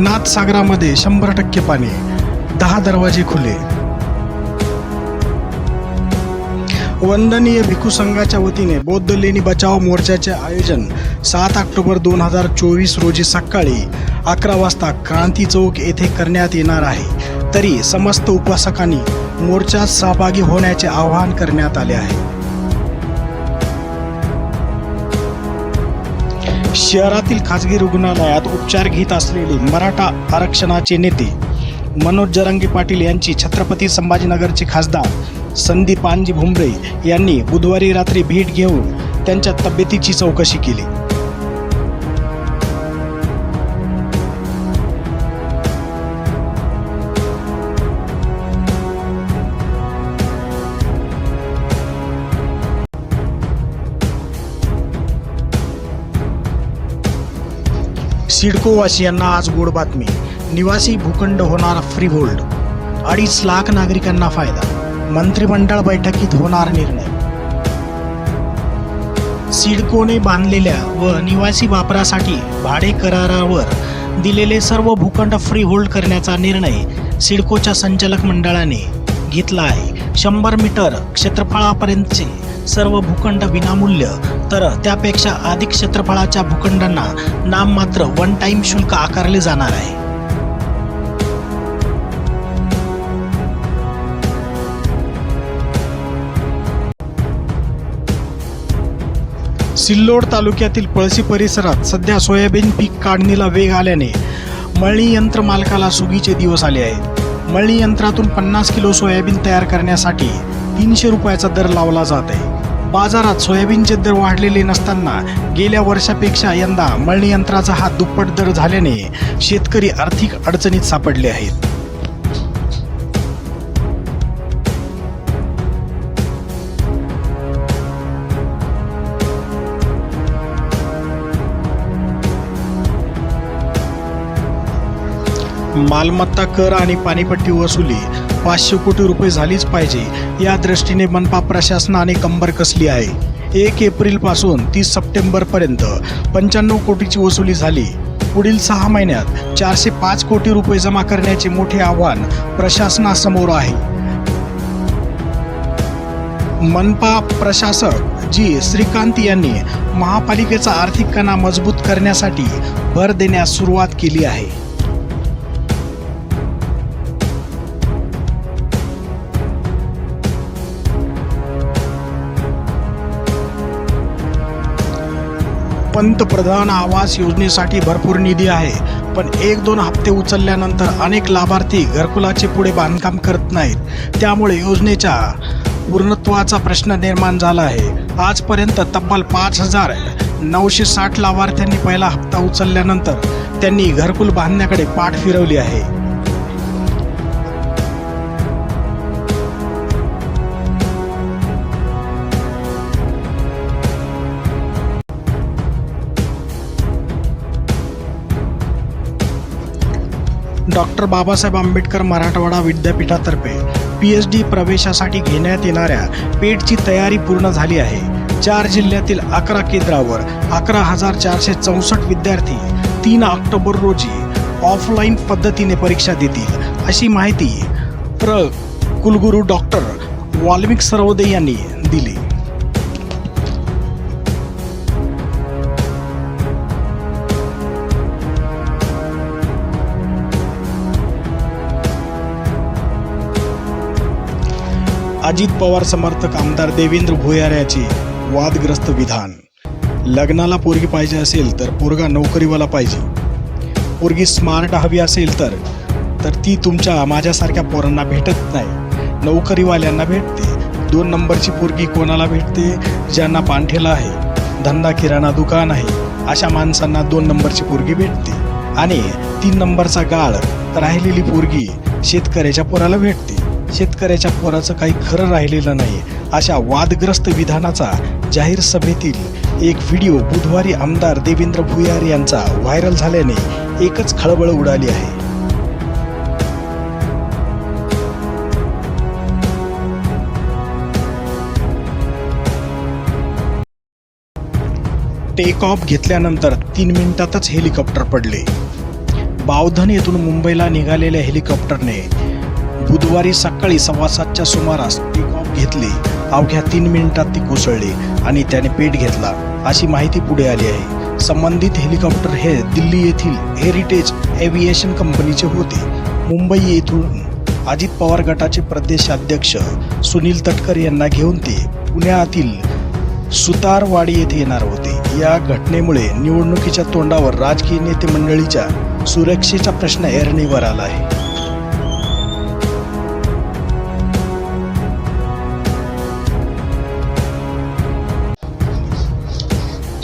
नाथसागरामध्ये शंभर टक्के पाणी दहा दरवाजे खुले. वंदनीय भिकू संघाच्या वतीने बौद्ध लेणी बचाव मोर्चाचे आयोजन सात ऑक्टोबर दोन हजार चोवीस रोजी सकाळी अकरा वाजता क्रांती चौक येथे करण्यात येणार आहे. तरी समस्त उपासकांनी मोर्चात सहभागी होण्याचे आवाहन करण्यात आले आहे. शहरातील खाजगी रुग्णालयात उपचार घेत असलेले मराठा आरक्षणाचे नेते मनोज जरांगे पाटील यांची छत्रपती संभाजीनगरचे खासदार संदीप पानजी भुमरे यांनी बुधवारी रात्री भेट घेऊन त्यांच्या तब्येतीची चौकशी केली. सिडकोवासियांना आज गोड बातमी. निवासी भूखंड होणार फ्री होल्ड अडीच लाख नागरिकांना फायदा. मंत्रिमंडळ बैठकीत होणार निर्णय. सिडकोने बांधलेल्या व निवासी वापरासाठी भाडे करारावर दिलेले सर्व भूखंड फ्री होल्ड करण्याचा निर्णय सिडकोच्या संचालक मंडळाने घेतला आहे. शंभर मीटर क्षेत्रफळापर्यंतचे सर्व भूखंड विनामूल्य. तर त्यापेक्षा अधिक क्षेत्रफळाच्या भूखंडांना नाममात्र वन टाइम शुल्क आकारले जाणार आहे. सिल्लोड तालुक्यातील पळशी परिसरात सध्या सोयाबीन पीक काढणीला वेग आल्याने मळणी यंत्र मालकाला सुगीचे दिवस आले आहेत. मळणी यंत्रातून पन्नास किलो सोयाबीन तयार करण्यासाठी तीनशे रुपयाचा दर लावला जात आहे बाजारात सोयाबीनचे दर वाढलेले नसताना गेल्या वर्षापेक्षा यंदा मळणी यंत्राचा हा दुप्पट दर झाल्याने शेतकरी आर्थिक अडचणीत सापडले आहेत. मालमत्ता कर आणि पाणीपट्टी वसुली पाचशे कोटी रुपये झालीच पाहिजे या दृष्टीने मनपा प्रशासनाने कंबर कसली आहे. एक एप्रिलपासून तीस सप्टेंबरपर्यंत पंच्याण्णव कोटीची वसुली झाली. पुढील सहा महिन्यात चारशे पाच कोटी रुपये जमा करण्याचे मोठे आव्हान प्रशासनासमोर आहे. मनपा प्रशासक जी श्रीकांत यांनी महापालिकेचा आर्थिक कणा मजबूत करण्यासाठी भर देण्यास सुरुवात केली आहे. पंतप्रधान आवास योजनेसाठी भरपूर निधी आहे पण एक दोन हप्ते उचलल्यानंतर अनेक लाभार्थी घरकुलाचे पुढे बांधकाम करत नाहीत. त्यामुळे योजनेच्या पूर्णत्वाचा प्रश्न निर्माण झाला आहे. आजपर्यंत तब्बल पाच हजार नऊशे साठ लाभार्थ्यांनी पहिला हप्ता उचलल्यानंतर त्यांनी घरकुल बांधण्याकडे पाठ फिरवली आहे. डॉक्टर बाबासाहेब आंबेडकर मराठवाडा विद्यापीठातर्फे पी एच डी प्रवेशासाठी घेण्यात येणाऱ्या पेटची तयारी पूर्ण झाली आहे. चार जिल्ह्यातील अकरा केंद्रावर अकरा हजार चारशे चौसष्ट विद्यार्थी तीन ऑक्टोबर रोजी ऑफलाईन पद्धतीने परीक्षा देतील अशी माहिती प्र. कुलगुरू डॉक्टर वाल्मिक सरोदे यांनी दिली. अजित पवार समर्थक आमदार देवेंद्र भोयाऱ्याचे वादग्रस्त विधान. लग्नाला पोरगी पाहिजे असेल तर पोरगा नोकरीवाला पाहिजे. पोरगी स्मार्ट हवी असेल तर तर ती तुमच्या माझ्यासारख्या पोरांना भेटत नाही. नोकरीवाल्यांना भेटते. दोन नंबरची पोरगी कोणाला भेटते? ज्यांना पांठेला आहे. धंदा किराणा दुकान आहे. अशा माणसांना दोन नंबरची पोरगी भेटते. आणि तीन नंबरचा गाळ राहिलेली पोरगी शेतकऱ्याच्या पोराला भेटते. शेतकऱ्याच्या पोराचं काही खरं राहिलेलं नाही अशा वादग्रस्त विधानाचा जाहीर सभेतील एक व्हिडिओ बुधवारी आमदार देवेंद्र भुयार यांचा व्हायरल झाल्याने एकच खळबळ उडाली आहे. टेक ऑफ घेतल्यानंतर तीन मिनिटातच हेलिकॉप्टर पडले. बावधन येथून मुंबईला निघालेल्या हेलिकॉप्टरने बुधवारी सकाळी सव्वा सातच्या सुमारास टेक ऑफ घेतली. अवघ्या तीन मिनिटात ती कोसळली आणि त्याने पेट घेतला. अशी माहिती पुढे आली आहे. संबंधित हेलिकॉप्टर हे दिल्ली येथील हेरिटेज एव्हिएशन कंपनीचे होते. मुंबई येथून अजित पवार गटाचे प्रदेशाध्यक्ष सुनील तटकर यांना घेऊन ते पुण्यातील सुतारवाडी येथे येणार होते. या घटनेमुळे निवडणुकीच्या तोंडावर राजकीय नेते मंडळीच्या सुरक्षेचा प्रश्न ऐरणीवर आला आहे.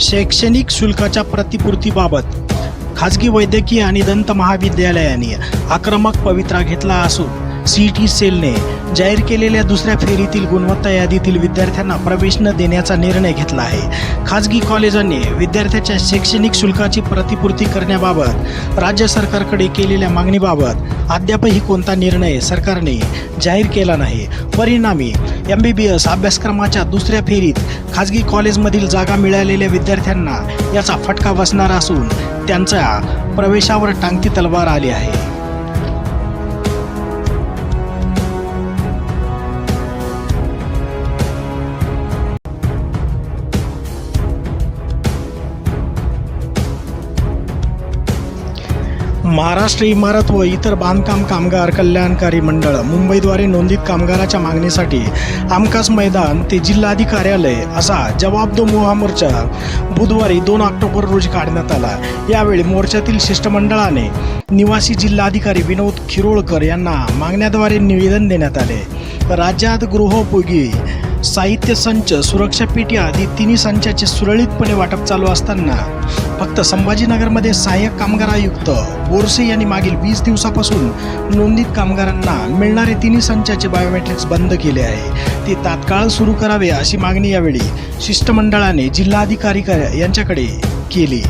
शैक्षणिक शुल्काच्या प्रतिपूर्तीबाबत खाजगी वैद्यकीय आणि दंत महाविद्यालयाने आक्रमक पवित्रा घेतला असून सी टी सेलने जाहीर केलेल्या दुसऱ्या फेरीतील गुणवत्ता यादीतील विद्यार्थ्यांना प्रवेश न देण्याचा निर्णय घेतला आहे. खाजगी कॉलेजांनी विद्यार्थ्याच्या शैक्षणिक शुल्काची प्रतिपूर्ती करण्याबाबत राज्य सरकारकडे केलेल्या मागणीबाबत अद्यापही कोणता निर्णय सरकारने जाहीर केला नाही. परिणामी एम बी बी एस अभ्यासक्रमाच्या दुसऱ्या फेरीत खाजगी कॉलेजमधील जागा मिळालेल्या विद्यार्थ्यांना याचा फटका बसणार असून त्यांच्या प्रवेशावर टांगती तलवार आली आहे. महाराष्ट्र इमारत व इतर बांधकाम कामगार कल्याणकारी मंडळ मुंबईद्वारे नोंदित कामगाराच्या मागणीसाठी आमकास मैदान ते जिल्हाधिकारी कार्यालय असा जवाब दो मोर्चा बुधवारी दोन ऑक्टोबर रोजी काढण्यात आला. यावेळी मोर्चातील शिष्टमंडळाने निवासी जिल्हाधिकारी विनोद खिरोळकर यांना मागण्याद्वारे निवेदन देण्यात आले. राज्यात गृहोपयोगी साहित्य संच सुरक्षा पेटी आदी तिन्ही संचाचे सुरळीतपणे वाटप चालू असताना फक्त संभाजीनगरमध्ये सहाय्यक कामगार आयुक्त बोरसे यांनी मागील वीस दिवसापासून नोंदित कामगारांना मिळणारे तिन्ही संचाचे बायोमेट्रिक्स बंद केले आहे. ते तात्काळ सुरू करावे अशी मागणी यावेळी शिष्टमंडळाने जिल्हाधिकारी यांच्याकडे केली.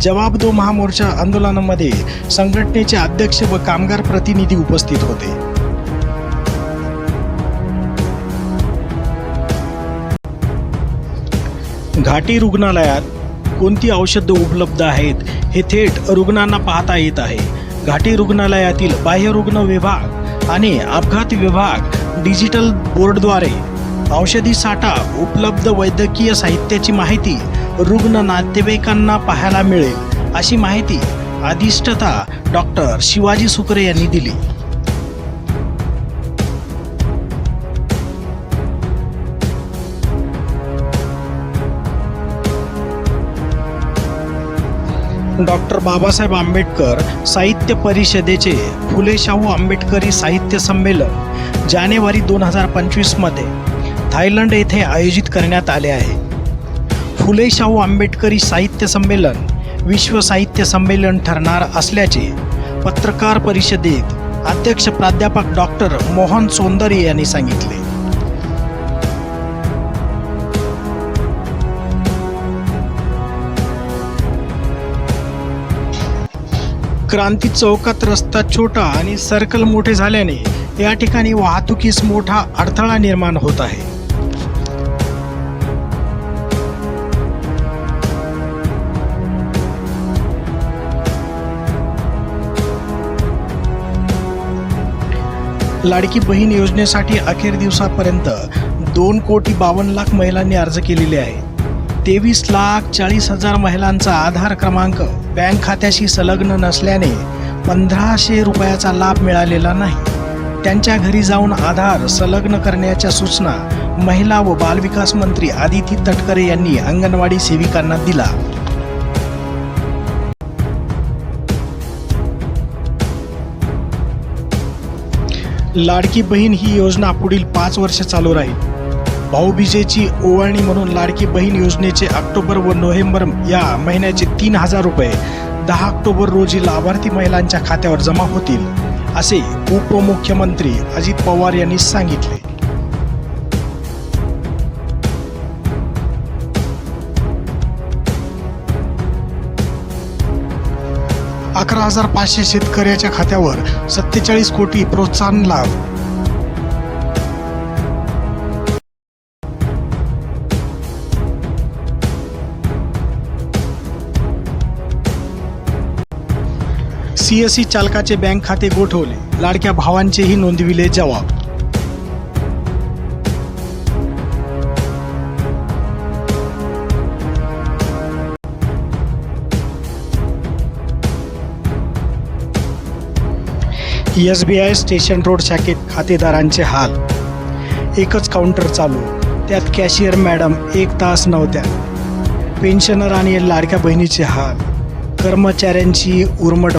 जवाब दो महामोर्चा आंदोलनामध्ये संघटनेचे अध्यक्ष व कामगार प्रतिनिधी उपस्थित होते. घाटी रुग्णालयात कोणती औषधं उपलब्ध आहेत हे थेट रुग्णांना पाहता येत आहे. घाटी रुग्णालयातील बाह्यरुग्ण विभाग आणि अपघात विभाग डिजिटल बोर्डद्वारे औषधी साठा उपलब्ध वैद्यकीय साहित्याची माहिती रुग्ण नातेवाईकांना पाहायला मिळेल अशी माहिती अधिष्ठता डॉक्टर शिवाजी सुकरे यांनी दिली. डॉक्टर बाबासाहेब आंबेडकर साहित्य परिषदेचे फुले शाहू आंबेडकरी साहित्य संमेलन जानेवारी दोन हजार पंचवीसमध्ये थायलंड येथे आयोजित करण्यात आले आहे. फुले शाहू आंबेडकरी साहित्य संमेलन विश्व साहित्य संमेलन ठरणार असल्याचे पत्रकार परिषदेत अध्यक्ष प्राध्यापक डॉक्टर मोहन सौंदर्य यांनी सांगितले. क्रांती चौकात रस्ता छोटा आणि सर्कल मोठे झाल्याने या ठिकाणी वाहतुकीस मोठा अडथळा निर्माण होत आहे. लाडकी बहीण योजनेसाठी अखेर दिवसापर्यंत दोन कोटी बावन्न लाख महिलांनी अर्ज केलेले आहे तेवीस लाख चाळीस हजार महिलांचा आधार क्रमांक बँक खात्याशी संलग्न नसल्याने पंधराशे रुपयाचा लाभ मिळालेला नाही. त्यांच्या घरी जाऊन आधार संलग्न करण्याच्या सूचना महिला व बालविकास मंत्री आदिती तटकरे यांनी अंगणवाडी सेविकांना दिला. लाडकी बहीण ही योजना पुढील पाच वर्ष चालू राहील. भाऊबीजेची ओवाळणी म्हणून लाडकी बहीण योजनेचे ऑक्टोबर व नोव्हेंबर या महिन्याचे तीन हजार रुपये दहा ऑक्टोबर रोजी लाभार्थी महिलांच्या खात्यावर जमा होतील असे उपमुख्यमंत्री अजित पवार यांनी सांगितले. अकरा हजार पाचशे शेतकऱ्याच्या खात्यावर सत्तेचाळीस कोटी प्रोत्साहन लाभ सीएससी चालकाचे बँक खाते गोठवले. लाडक्या भावांचेही नोंदविले जबाब. S B I station road शाखेत खातेदारांचे हाल. एकच काउंटर चालू. त्यात कॅशियर मॅडम एक तास नव्हत्या. पेन्शनर आणि लाडक्या बहिणीचे हाल. कर्मचाऱ्यांची उर्मट